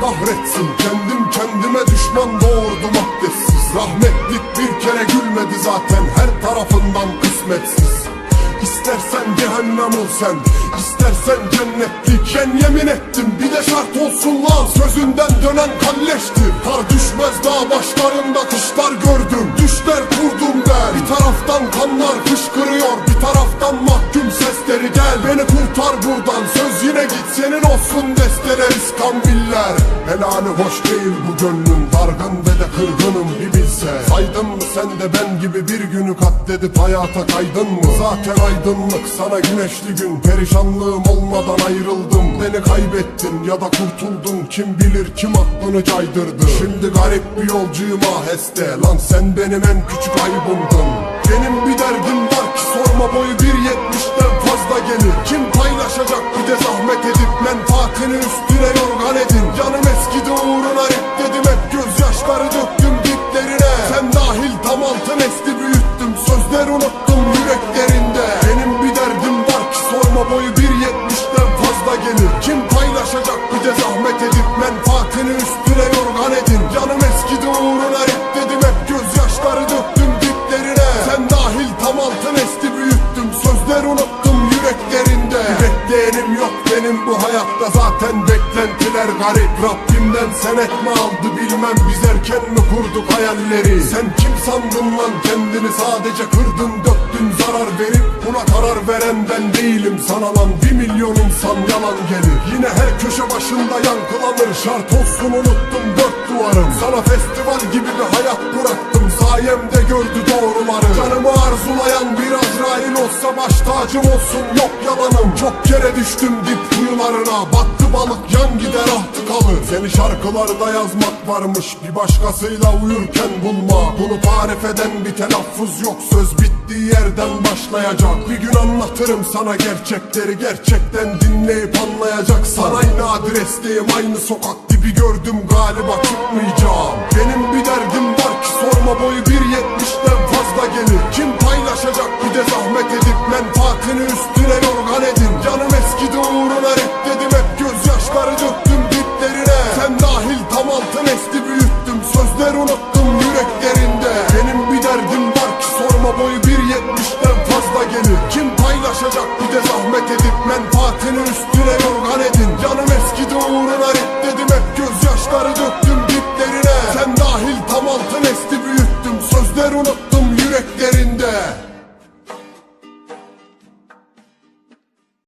Kahretsin kendim kendime düşman doğurdum abdestsiz. Rahmetlik bir kere gülmedi zaten her tarafından kısmetsiz İstersen cehennem ol sen. İstersen cennetlik Ben yemin ettim. Bir de şart olsun lan. Sözünden dönen kalleştir Kar düşmez dağ başlarında kışlar gördüm. Düşler kurdum der Bir taraftan kanlar fışkırıyor Bir taraftan mahkum sesleri gel. Beni kurtar buradan. Söz yine git. Senin olsun desteler iskambiller Helali hoş değil bu gönlüm. Dargın ve de kırgınım bir bilse. Saydın mı sen de ben gibi bir günü katledip hayata kaydın mı? Zaten aydınlık sana güneşli gün. Perişanlığım olmadan ayrıldım. Beni kaybettin ya da kurtuldun. Kim bilir kim aklını caydırdı. Şimdi garip bir yolcuyum aheste. Lan sen benim en küçük aybımdın. Benim bir derdim var ki sorma boyu 1.70'den gelir. Kim paylaşacak? Bir de zahmet edip Menfaatini üstüne yorgan edin. Canım eskidi uğruna dedim Hep gözyaşları döktüm diplerine. Sen dahil tam altın esti büyüttüm. Sözler unuttum yüreklerinde Bir bekleyenim yok benim bu hayatta. Zaten beklentiler garip. Rabbimden senet mi aldı bilmem. Biz erken mi kurduk hayalleri? Sen kim sandın lan kendini? Sadece kırdın döktün. Zarar verip Buna karar veren ben değilim. Sana lan bir milyon insan yalan gelir. Yine her köşe başında yankılanır. Şart olsun unuttum dört duvarım. Sana festival gibi bir hayat bıraktım. Sayemde gördü doğruları. Canımı arzulayan bir Azrail olsa baş tacım olsun Yok yalanım. Çok kere düştüm dip kuyularına. Battı balık yan gider ahtı kalır. Seni şarkılarda yazmak varmış. Bir başkasıyla uyurken bulma. Bunu tarif eden bir telaffuz yok. Söz bittiği yerden başlayacak. Bir gün anlatırım sana gerçekleri. Gerçekten dinleyip anlayacaksan. Aynı adresteyim aynı sokak dibi gördüm galiba çıkmayacağım. Benim bir derdim var ki sorma boyu 1.70'den unuttum yüreklerinde